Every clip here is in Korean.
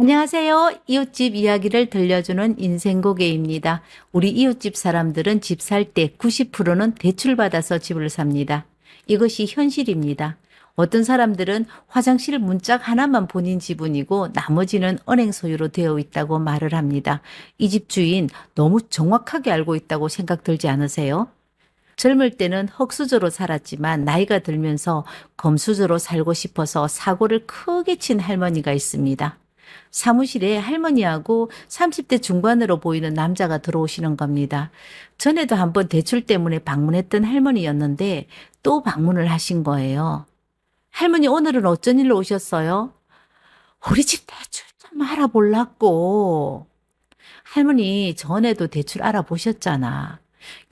안녕하세요. 이웃집 이야기를 들려주는 인생고개입니다. 우리 이웃집 사람들은 집 살 때 90%는 대출받아서 집을 삽니다. 이것이 현실입니다. 어떤 사람들은 화장실 문짝 하나만 본인 지분이고 나머지는 은행 소유로 되어 있다고 말을 합니다. 이 집 주인 너무 정확하게 알고 있다고 생각 들지 않으세요? 젊을 때는 흙수저로 살았지만 나이가 들면서 검수저로 살고 싶어서 사고를 크게 친 할머니가 있습니다. 사무실에 할머니하고 30대 중반으로 보이는 남자가 들어오시는 겁니다. 전에도 한번 대출 때문에 방문했던 할머니였는데 또 방문을 하신 거예요. 할머니 오늘은 어쩐 일로 오셨어요? 우리 집 대출 좀 알아보려고. 할머니 전에도 대출 알아보셨잖아.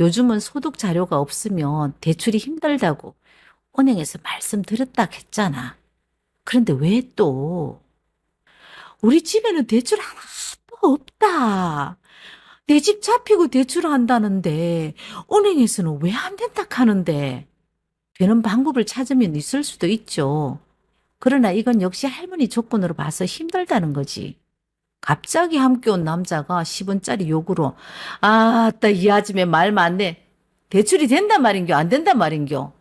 요즘은 소득 자료가 없으면 대출이 힘들다고 은행에서 말씀드렸다 했잖아. 그런데 왜 또? 우리 집에는 대출 하나도 없다. 내 집 잡히고 대출한다는데 은행에서는 왜 안 된다 하는데 되는 방법을 찾으면 있을 수도 있죠. 그러나 이건 역시 할머니 조건으로 봐서 힘들다는 거지. 갑자기 함께 온 남자가 10원짜리 욕으로 아따 이 아줌에 말 많네. 대출이 된단 말인겨 안 된단 말인겨.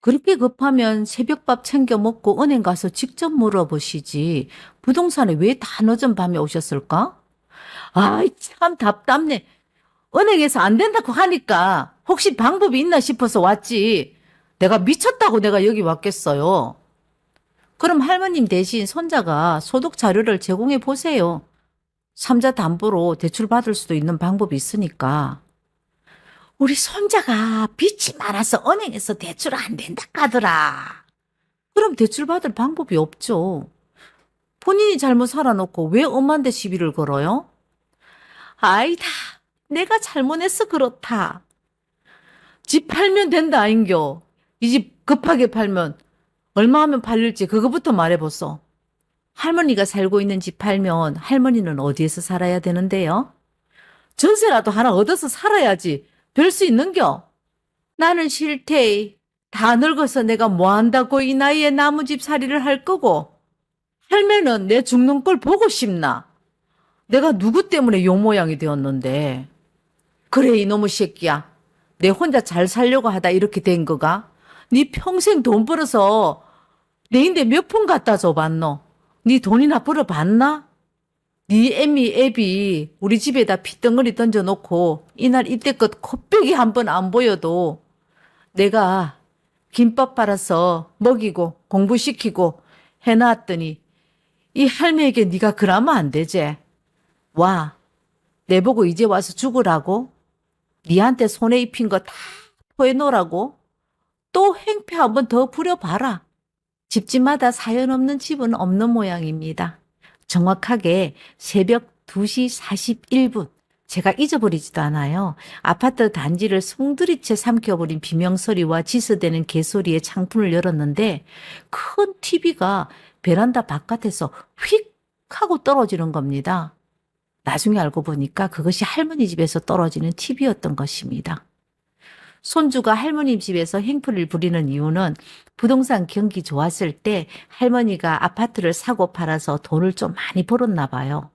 그렇게 급하면 새벽밥 챙겨 먹고 은행 가서 직접 물어보시지. 부동산에 왜다 늦은 밤에 오셨을까? 아이, 참 답답네. 은행에서 안 된다고 하니까 혹시 방법이 있나 싶어서 왔지. 내가 미쳤다고 내가 여기 왔겠어요. 그럼 할머님 대신 손자가 소득 자료를 제공해 보세요. 삼자 담보로 대출 받을 수도 있는 방법이 있으니까. 우리 손자가 빚이 많아서 은행에서 대출 안 된다 하더라. 그럼 대출 받을 방법이 없죠. 본인이 잘못 살아놓고 왜 엄마한테 시비를 걸어요? 아이다, 내가 잘못했어 그렇다. 집 팔면 된다 아인겨. 이 집 급하게 팔면 얼마 하면 팔릴지 그거부터 말해보소. 할머니가 살고 있는 집 팔면 할머니는 어디에서 살아야 되는데요? 전세라도 하나 얻어서 살아야지. 별 수 있는겨? 나는 싫대. 다 늙어서 내가 뭐 한다고 이 나이에 나무집 살이를 할 거고. 할매는 내 죽는 걸 보고 싶나? 내가 누구 때문에 요 모양이 되었는데. 그래 이놈의 새끼야. 내 혼자 잘 살려고 하다 이렇게 된 거가? 네 평생 돈 벌어서 내인데 몇 푼 갖다 줘봤노? 네 돈이나 벌어봤나? 네 애미 애비 우리 집에다 핏덩어리 던져놓고 이날 이때껏 코빼기 한 번 안 보여도 내가 김밥 팔아서 먹이고 공부시키고 해놨더니 이 할매에게 네가 그러면 안 되지. 와, 내보고 이제 와서 죽으라고? 니한테 손에 입힌 거다 토해놓으라고? 또 행패 한 번 더 부려봐라. 집집마다 사연 없는 집은 없는 모양입니다. 정확하게 새벽 2시 41분. 제가 잊어버리지도 않아요. 아파트 단지를 송두리째 삼켜버린 비명소리와 지스대는 개소리에 창문을 열었는데 큰 TV가 베란다 바깥에서 휙 하고 떨어지는 겁니다. 나중에 알고 보니까 그것이 할머니 집에서 떨어지는 TV였던 것입니다. 손주가 할머니 집에서 행풀을 부리는 이유는 부동산 경기 좋았을 때 할머니가 아파트를 사고 팔아서 돈을 좀 많이 벌었나 봐요.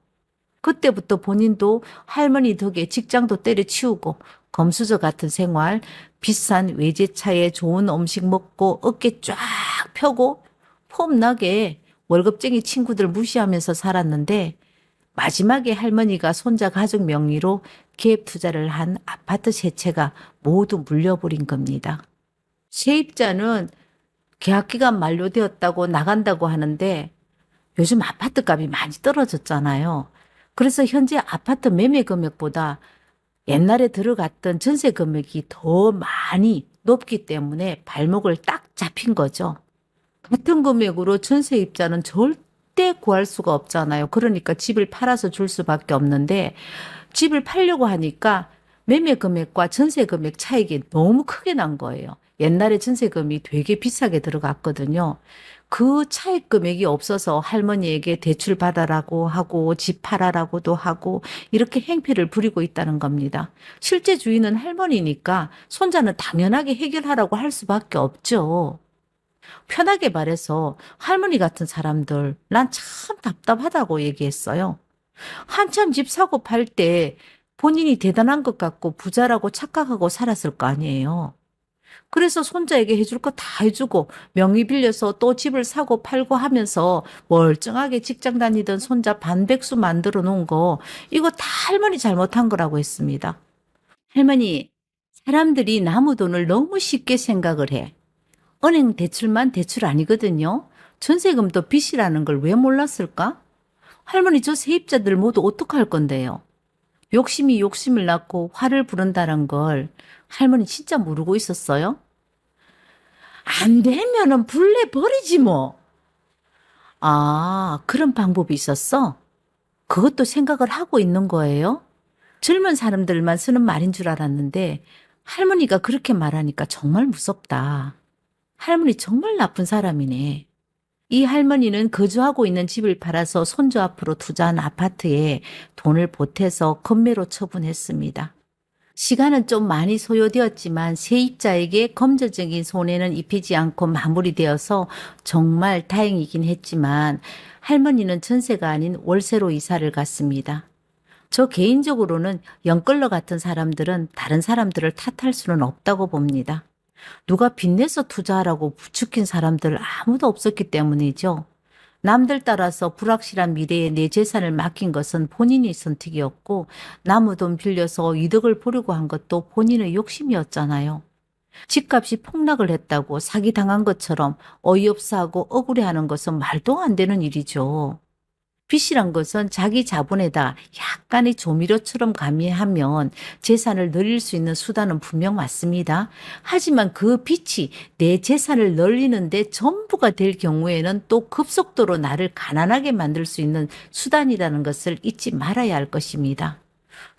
그때부터 본인도 할머니 덕에 직장도 때려치우고 검수저 같은 생활, 비싼 외제차에 좋은 음식 먹고 어깨 쫙 펴고 폼나게 월급쟁이 친구들 무시하면서 살았는데 마지막에 할머니가 손자 가족 명의로 기획 투자를 한 아파트 세 채가 모두 물려버린 겁니다. 세입자는 계약 기간 만료되었다고 나간다고 하는데 요즘 아파트 값이 많이 떨어졌잖아요. 그래서 현재 아파트 매매 금액보다 옛날에 들어갔던 전세 금액이 더 많이 높기 때문에 발목을 딱 잡힌 거죠. 같은 금액으로 전세 입자는 절대 구할 수가 없잖아요. 그러니까 집을 팔아서 줄 수밖에 없는데 집을 팔려고 하니까 매매 금액과 전세 금액 차익이 너무 크게 난 거예요. 옛날에 전세금이 되게 비싸게 들어갔거든요. 그 차익 금액이 없어서 할머니에게 대출 받아라고 하고 집 팔아라고도 하고 이렇게 행패를 부리고 있다는 겁니다. 실제 주인은 할머니니까 손자는 당연하게 해결하라고 할 수밖에 없죠. 편하게 말해서 할머니 같은 사람들 난 참 답답하다고 얘기했어요. 한참 집 사고 팔 때 본인이 대단한 것 같고 부자라고 착각하고 살았을 거 아니에요. 그래서 손자에게 해줄 거 다 해주고 명의 빌려서 또 집을 사고 팔고 하면서 멀쩡하게 직장 다니던 손자 반백수 만들어 놓은 거 이거 다 할머니 잘못한 거라고 했습니다. 할머니, 사람들이 나무 돈을 너무 쉽게 생각을 해. 은행 대출만 대출 아니거든요. 전세금도 빚이라는 걸 왜 몰랐을까? 할머니 저 세입자들 모두 어떡할 건데요? 욕심이 욕심을 낳고 화를 부른다는 걸 할머니 진짜 모르고 있었어요? 안 되면은 불내 버리지 뭐. 아, 그런 방법이 있었어? 그것도 생각을 하고 있는 거예요? 젊은 사람들만 쓰는 말인 줄 알았는데 할머니가 그렇게 말하니까 정말 무섭다. 할머니 정말 나쁜 사람이네. 이 할머니는 거주하고 있는 집을 팔아서 손주 앞으로 투자한 아파트에 돈을 보태서 건매로 처분했습니다. 시간은 좀 많이 소요되었지만 세입자에게 검증적인 손해는 입히지 않고 마무리되어서 정말 다행이긴 했지만 할머니는 전세가 아닌 월세로 이사를 갔습니다. 저 개인적으로는 영끌러 같은 사람들은 다른 사람들을 탓할 수는 없다고 봅니다. 누가 빚내서 투자하라고 부추긴 사람들 아무도 없었기 때문이죠. 남들 따라서 불확실한 미래에 내 재산을 맡긴 것은 본인의 선택이었고 나무 돈 빌려서 이득을 보려고 한 것도 본인의 욕심이었잖아요. 집값이 폭락을 했다고 사기당한 것처럼 어이없어 하고 억울해하는 것은 말도 안 되는 일이죠. 빚이란 것은 자기 자본에다 약간의 조미료처럼 가미하면 재산을 늘릴 수 있는 수단은 분명 맞습니다. 하지만 그 빚이 내 재산을 늘리는데 전부가 될 경우에는 또 급속도로 나를 가난하게 만들 수 있는 수단이라는 것을 잊지 말아야 할 것입니다.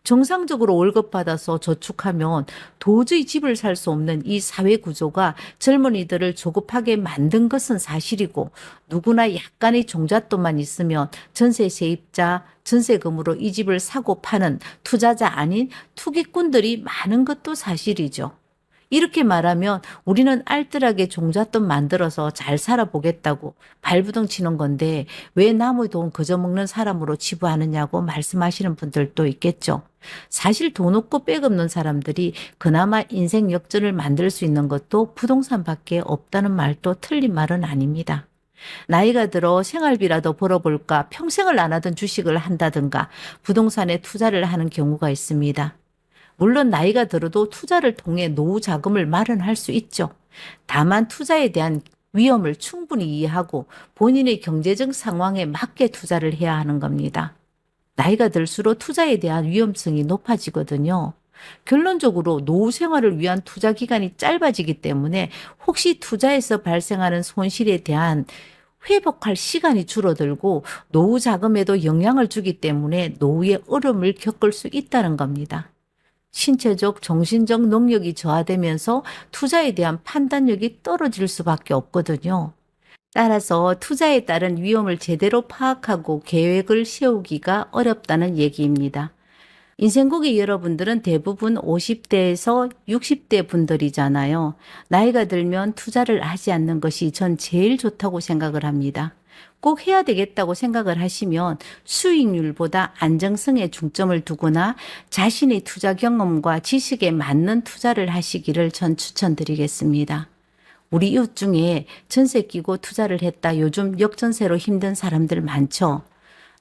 정상적으로 월급 받아서 저축하면 도저히 집을 살 수 없는 이 사회 구조가 젊은이들을 조급하게 만든 것은 사실이고 누구나 약간의 종잣돈만 있으면 전세 세입자, 전세금으로 이 집을 사고 파는 투자자 아닌 투기꾼들이 많은 것도 사실이죠. 이렇게 말하면 우리는 알뜰하게 종잣돈 만들어서 잘 살아보겠다고 발부둥 치는 건데 왜 나무 돈 그저 먹는 사람으로 치부하느냐고 말씀하시는 분들도 있겠죠. 사실 돈 없고 빽 없는 사람들이 그나마 인생 역전을 만들 수 있는 것도 부동산밖에 없다는 말도 틀린 말은 아닙니다. 나이가 들어 생활비라도 벌어볼까 평생을 안 하던 주식을 한다든가 부동산에 투자를 하는 경우가 있습니다. 물론 나이가 들어도 투자를 통해 노후 자금을 마련할 수 있죠. 다만 투자에 대한 위험을 충분히 이해하고 본인의 경제적 상황에 맞게 투자를 해야 하는 겁니다. 나이가 들수록 투자에 대한 위험성이 높아지거든요. 결론적으로 노후 생활을 위한 투자 기간이 짧아지기 때문에 혹시 투자에서 발생하는 손실에 대한 회복할 시간이 줄어들고 노후 자금에도 영향을 주기 때문에 노후의 어려움을 겪을 수 있다는 겁니다. 신체적, 정신적 능력이 저하되면서 투자에 대한 판단력이 떨어질 수밖에 없거든요. 따라서 투자에 따른 위험을 제대로 파악하고 계획을 세우기가 어렵다는 얘기입니다. 인생고기 여러분들은 대부분 50대에서 60대 분들이잖아요. 나이가 들면 투자를 하지 않는 것이 전 제일 좋다고 생각을 합니다. 꼭 해야 되겠다고 생각을 하시면 수익률보다 안정성에 중점을 두거나 자신의 투자 경험과 지식에 맞는 투자를 하시기를 전 추천드리겠습니다. 우리 이웃 중에 전세 끼고 투자를 했다 요즘 역전세로 힘든 사람들 많죠.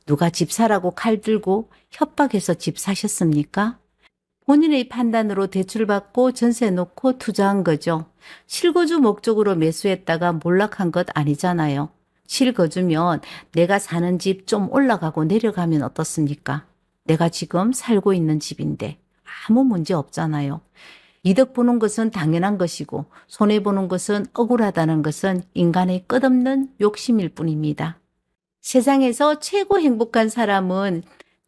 누가 집 사라고 칼 들고 협박해서 집 사셨습니까? 본인의 판단으로 대출받고 전세 놓고 투자한 거죠. 실거주 목적으로 매수했다가 몰락한 것 아니잖아요. 실거주면 내가 사는 집 좀 올라가고 내려가면 어떻습니까? 내가 지금 살고 있는 집인데 아무 문제 없잖아요. 이득 보는 것은 당연한 것이고 손해 보는 것은 억울하다는 것은 인간의 끝없는 욕심일 뿐입니다. 세상에서 최고 행복한 사람은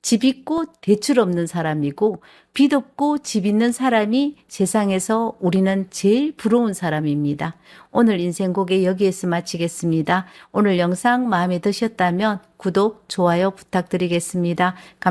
집 있고 대출 없는 사람이고 빚 없고 집 있는 사람이 세상에서 우리는 제일 부러운 사람입니다. 오늘 인생곡에 여기에서 마치겠습니다. 오늘 영상 마음에 드셨다면 구독, 좋아요 부탁드리겠습니다. 감